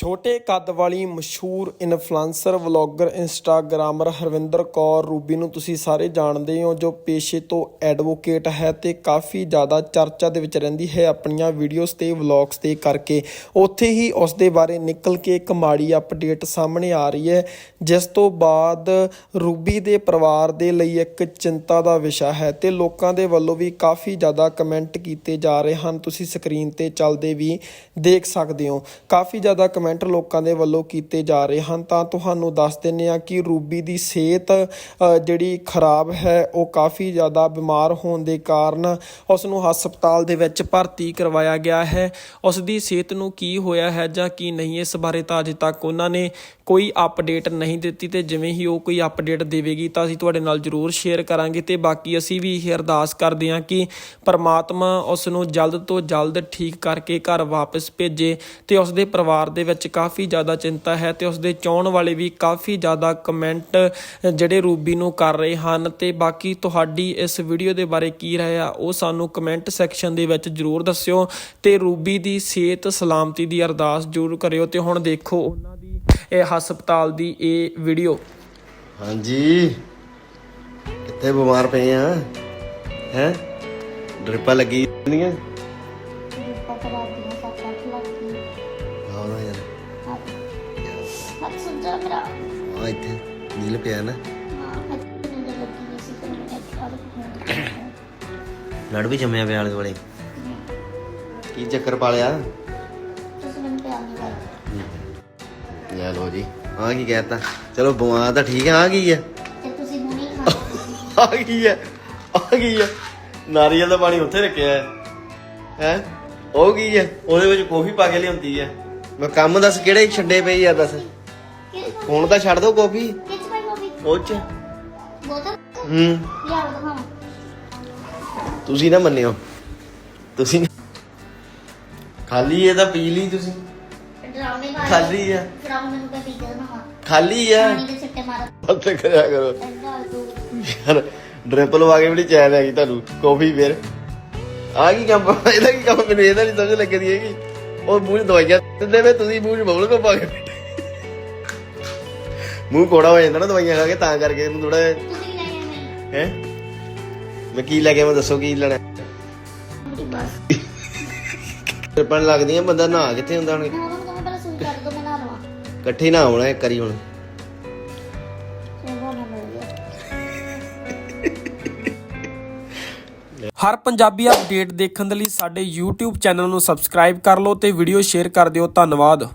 ਛੋਟੇ ਕੱਦ ਵਾਲੀ ਮਸ਼ਹੂਰ influencer, vlogger, instagrammer Harvinder Kaur Ruby ਨੂੰ ਤੁਸੀਂ ਸਾਰੇ ਜਾਣਦੇ ਹੋ, ਜੋ ਪੇਸ਼ੇ ਤੋਂ ਐਡਵੋਕੇਟ ਹੈ ਤੇ ਕਾਫੀ ਜ਼ਿਆਦਾ ਚਰਚਾ ਦੇ ਵਿੱਚ ਰਹਿੰਦੀ ਹੈ ਆਪਣੀਆਂ ਵੀਡੀਓਜ਼ ਤੇ ਵਲੌਗਸ ਤੇ ਕਰਕੇ। ਉੱਥੇ ਹੀ ਉਸ ਦੇ ਬਾਰੇ ਨਿਕਲ ਕੇ ਇੱਕ ਮਾੜੀ ਅਪਡੇਟ ਸਾਹਮਣੇ ਆ ਰਹੀ ਹੈ, ਜਿਸ ਤੋਂ ਬਾਅਦ ਰੂਬੀ ਦੇ ਪਰਿਵਾਰ ਦੇ ਲਈ ਇੱਕ ਚਿੰਤਾ ਦਾ ਵਿਸ਼ਾ ਹੈ ਤੇ ਲੋਕਾਂ ਦੇ ਵੱਲੋਂ ਵੀ ਕਾਫੀ ਜ਼ਿਆਦਾ ਕਮੈਂਟ ਕੀਤੇ ਜਾ ਰਹੇ ਹਨ। ਤੁਸੀਂ ਸਕਰੀਨ ਤੇ ਚੱਲਦੇ ਵੀ ਦੇਖ ਸਕਦੇ ਹੋ। ਕਾਫੀ ਜ਼ਿਆਦਾ ਕਮੈਂਟ ਲੋਕਾਂ ਦੇ ਵੱਲੋਂ ਕੀਤੇ ਜਾ ਰਹੇ ਹਨ। ਤਾਂ ਤੁਹਾਨੂੰ ਦੱਸ ਦਿੰਨੇ ਆ ਕਿ ਰੂਬੀ ਦੀ ਸਿਹਤ ਜਿਹੜੀ ਖਰਾਬ ਹੈ, ਉਹ ਕਾਫੀ ਜ਼ਿਆਦਾ ਬਿਮਾਰ ਹੋਣ ਦੇ ਕਾਰਨ ਉਸ ਨੂੰ ਹਸਪਤਾਲ ਦੇ ਵਿੱਚ ਭਰਤੀ ਕਰਵਾਇਆ ਗਿਆ ਹੈ। ਉਸ ਦੀ ਸਿਹਤ ਨੂੰ ਕੀ ਹੋਇਆ ਹੈ ਜਾਂ ਕੀ ਨਹੀਂ, ਇਸ ਬਾਰੇ ਤਾਂ ਅਜੇ ਤੱਕ ਉਹਨਾਂ ਨੇ ਕੋਈ ਅਪਡੇਟ ਨਹੀਂ ਦਿੱਤੀ ਤੇ ਜਿਵੇਂ ਹੀ ਉਹ ਕੋਈ ਅਪਡੇਟ ਦੇਵੇਗੀ ਤਾਂ ਅਸੀਂ ਤੁਹਾਡੇ ਨਾਲ ਜ਼ਰੂਰ ਸ਼ੇਅਰ ਕਰਾਂਗੇ ਤੇ ਬਾਕੀ ਅਸੀਂ ਵੀ ਇਹ ਅਰਦਾਸ ਕਰਦੇ ਹਾਂ ਕਿ ਪਰਮਾਤਮਾ ਉਸ ਨੂੰ ਜਲਦ ਤੋਂ ਜਲਦ ਠੀਕ ਕਰਕੇ ਘਰ ਵਾਪਸ ਭੇਜੇ ਤੇ ਉਸ ਦੇ ਪਰਿਵਾਰ ਦੇ ਵਿੱਚ ਕਾਫੀ ਜ਼ਿਆਦਾ ਚਿੰਤਾ ਹੈ ਤੇ ਉਸ ਦੇ ਚਾਹਣ ਵਾਲੇ ਵੀ ਕਾਫੀ ਜ਼ਿਆਦਾ ਕਮੈਂਟ ਜਿਹੜੇ ਰੂਬੀ ਨੂੰ ਕਰ ਰਹੇ ਹਨ। ਤੇ ਬਾਕੀ ਤੁਹਾਡੀ ਇਸ ਵੀਡੀਓ ਦੇ ਬਾਰੇ ਕੀ ਰਾਏ ਆ, ਉਹ ਸਾਨੂੰ ਕਮੈਂਟ ਸੈਕਸ਼ਨ ਦੇ ਵਿੱਚ ਜ਼ਰੂਰ ਦੱਸਿਓ ਤੇ ਰੂਬੀ ਦੀ ਸਿਹਤ ਸਲਾਮਤੀ ਦੀ ਅਰਦਾਸ ਜ਼ਰੂਰ ਕਰਿਓ ਤੇ ਹੁਣ ਦੇਖੋ ਉਹਨਾਂ ਦੀ ਇਹ ਹਸਪਤਾਲ ਦੀ ਇਹ ਵੀਡੀਓ। ਹਾਂਜੀ। ਕਿੱਥੇ ਬਿਮਾਰ ਪਏ ਆ? ਹੈ? ਡ੍ਰਿਪਾਂ ਲੱਗੀ ਨਹੀਂ ਹੱਥ ਸੁੱਜਾ ਮੇਰਾ ਆ ਇੱਥੇ ਨੀਲ ਪਿਆ ਨਾ। ਹਾਂ ਮੈਂ ਨਿੰਦਰ ਲੱਗੀ ਹੋਈ ਸੀ ਫਿਰ ਮੈਂ ਇੱਕ ਲੜ ਵੀ ਜੰਮਿਆ ਪਿਆ ਆਲੇ ਦੁਆਲੇ ਕੀ ਚੱਕਰ ਪਾਲਿਆ? ਤੁਸੀਂ ਮੈਨੂੰ ਪਿਆਰ ਨਹੀਂ ਕਰਦੇ। ਲੈ ਲੋ ਜੀ। ਆ ਕੀ ਕਹਿਤਾ? ਚਲੋ ਬਿਮਾਰ ਤਾਂ ਠੀਕ ਹੈ ਆ ਕੀ ਹੈ। ਤੇ ਤੁਸੀਂ ਹੁਣੀ ਖਾਂਦੇ ਆ ਕੀ ਹੈ ਆ ਕੀ ਹੈ। ਨਾਰੀਅਲ ਦਾ ਪਾਣੀ ਉੱਥੇ ਰੱਖਿਆ ਹੈ। ਹੈ? ਉਹ ਕੀ ਹੈ? ਉਹਦੇ ਵਿੱਚ ਕੌਫੀ ਪਾ ਕੇ ਲਿਆਉਂਦੀ ਹੈ। ਮੈਂ ਕੰਮ ਦੱਸ ਕਿਹੜੇ ਛੱਡੇ ਪਈ ਆ ਦੱਸ। ਹੁਣ ਤਾਂ ਛੱਡ ਦੋ ਕੌਫੀ ਕਿਚ ਪਾਈ ਹੋਈ ਉਹ ਚ ਬੋਤਲ? ਹੂੰ। ਦਿਖਾਵਾਂ ਤੁਸੀਂ ਨਾ ਮੰਨਿਓ। ਤੁਸੀਂ ਖਾਲੀ ਇਹ ਤਾਂ ਪੀ ਲਈ ਤੁਸੀਂ। ਖਾਲੀ ਆ। ਮੈਨੂੰ ਨਾ ਖਾਲੀ ਆ। ਪਾਣੀ ਦੇ ਛੱਟੇ ਮਾਰ। ਹੱਥ ਕਰਿਆ ਕਰੋ। ਐਂਦਾ ਤੂੰ ਯਾਰ ਡ੍ਰਿਪ ਲਵਾ ਕੇ ਬੜੀ ਚੈਨ ਹੈਗੀ ਤੁਹਾਨੂੰ। ਕਾਫੀ ਫੇਰ। ਆ ਕੀ ਕੰਮ? ਇਹਦਾ ਕੀ ਕੰਮ? ਮੈਨੂੰ ਇਹਦਾ ਨਹੀਂ ਸਮਝ ਲੱਗਦੀ ਹੈਗੀ। ਉਹ ਮੂੰਹ ਦਵਾਈਆਂ ਦਿੰਦੇ ਵੇ ਤੁਸੀਂ ਮੂੰਹ ਬਬਲ ਕੋ ਪਾ ਕੇ ਮੂੰਹ ਕੋੜਾ ਹੋ ਜਾਂਦਾ ਨਾ ਦਵਾਈਆਂ ਖਾ ਕੇ ਤਾਂ ਕਰਕੇ ਇਹਨੂੰ ਥੋੜਾ ਤੁਸੀਂ ਲੈ ਹੈ? ਮੈਂ ਕੀ ਲੈ ਕੇ ਮੈਂ ਦੱਸੋ ਕੀ ਲੈਣਾ ਮੇਰੀ ਬਸ। ਟਿਪਣ ਲੱਗਦੀਆਂ ਬੰਦਾ ਨਹਾ ਕਿੱਥੇ ਹੁੰਦਾ ਹੁਣ? ਮੈਂ ਉਹਨਾਂ ਨੂੰ ਕਹਾਂ ਪਹਿਲਾਂ ਸੂਈ ਕਰ ਦੋ ਮੈਂ ਨਾ ਲਵਾਂ। ਇਕੱਠੇ ਨਾ ਹੋਣਾ ਇੱਕ ਵਾਰੀ ਹੁਣ। ਚੰਗਾ ਨਾ ਮਿਲ ਗਿਆ ਹਰ ਪੰਜਾਬੀ ਅਪਡੇਟ ਦੇਖਣ ਦੇ ਲਈ ਸਾਡੇ YouTube ਚੈਨਲ ਨੂੰ ਸਬਸਕ੍ਰਾਈਬ ਕਰ ਲਓ ਤੇ ਵੀਡੀਓ ਸ਼ੇਅਰ ਕਰ ਦਿਓ। ਧੰਨਵਾਦ।